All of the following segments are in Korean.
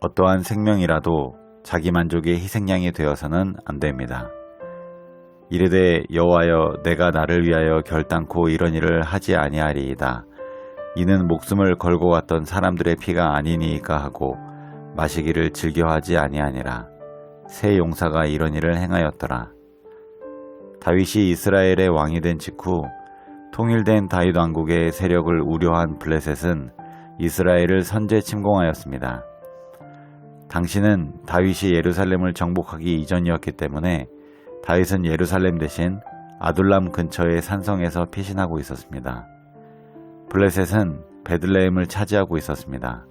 어떠한 생명이라도 자기 만족의 희생양이 되어서는 안 됩니다. 이르되 여호와여 내가 나를 위하여 결단코 이런 일을 하지 아니하리이다. 이는 목숨을 걸고 왔던 사람들의 피가 아니니까 하고 마시기를 즐겨하지 아니하니라. 새 용사가 이런 일을 행하였더라. 다윗이 이스라엘의 왕이 된 직후 통일된 다윗 왕국의 세력을 우려한 블레셋은 이스라엘을 선제 침공하였습니다. 당시는 다윗이 예루살렘을 정복하기 이전이었기 때문에 다윗은 예루살렘 대신 아둘람 근처의 산성에서 피신하고 있었습니다. 블레셋은 베들레헴을 차지하고 있었습니다.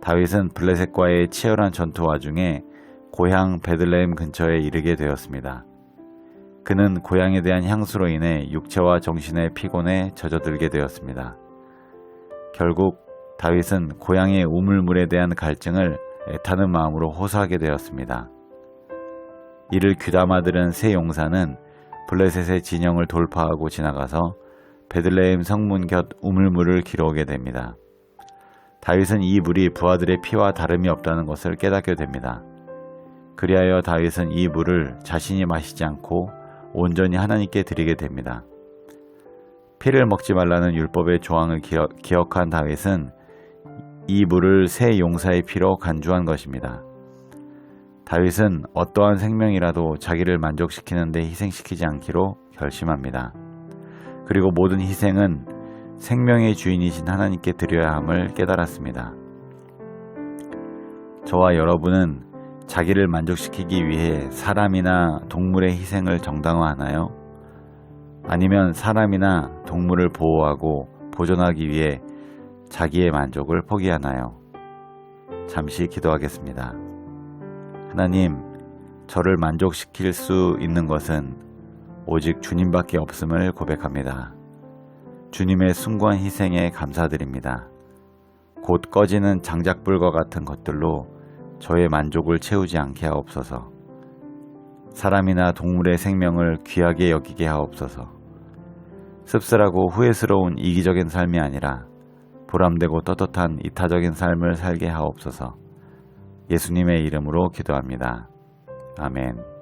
다윗은 블레셋과의 치열한 전투 와중에 고향 베들레헴 근처에 이르게 되었습니다. 그는 고향에 대한 향수로 인해 육체와 정신의 피곤에 젖어들게 되었습니다. 결국 다윗은 고향의 우물물에 대한 갈증을 애타는 마음으로 호소하게 되었습니다. 이를 귀담아 들은 세 용사는 블레셋의 진영을 돌파하고 지나가서 베들레헴 성문 곁 우물물을 길어오게 됩니다. 다윗은 이 물이 부하들의 피와 다름이 없다는 것을 깨닫게 됩니다. 그리하여 다윗은 이 물을 자신이 마시지 않고 온전히 하나님께 드리게 됩니다. 피를 먹지 말라는 율법의 조항을 기억, 기억한 다윗은 이 물을 새 용사의 피로 간주한 것입니다. 다윗은 어떠한 생명이라도 자기를 만족시키는데 희생시키지 않기로 결심합니다. 그리고 모든 희생은 생명의 주인이신 하나님께 드려야 함을 깨달았습니다. 저와 여러분은 자기를 만족시키기 위해 사람이나 동물의 희생을 정당화하나요? 아니면 사람이나 동물을 보호하고 보존하기 위해 자기의 만족을 포기하나요? 잠시 기도하겠습니다. 하나님, 저를 만족시킬 수 있는 것은 오직 주님밖에 없음을 고백합니다. 주님의 숭고한 희생에 감사드립니다. 곧 꺼지는 장작불과 같은 것들로 저의 만족을 채우지 않게 하옵소서. 사람이나 동물의 생명을 귀하게 여기게 하옵소서. 씁쓸하고 후회스러운 이기적인 삶이 아니라 보람되고 떳떳한 이타적인 삶을 살게 하옵소서. 예수님의 이름으로 기도합니다. 아멘.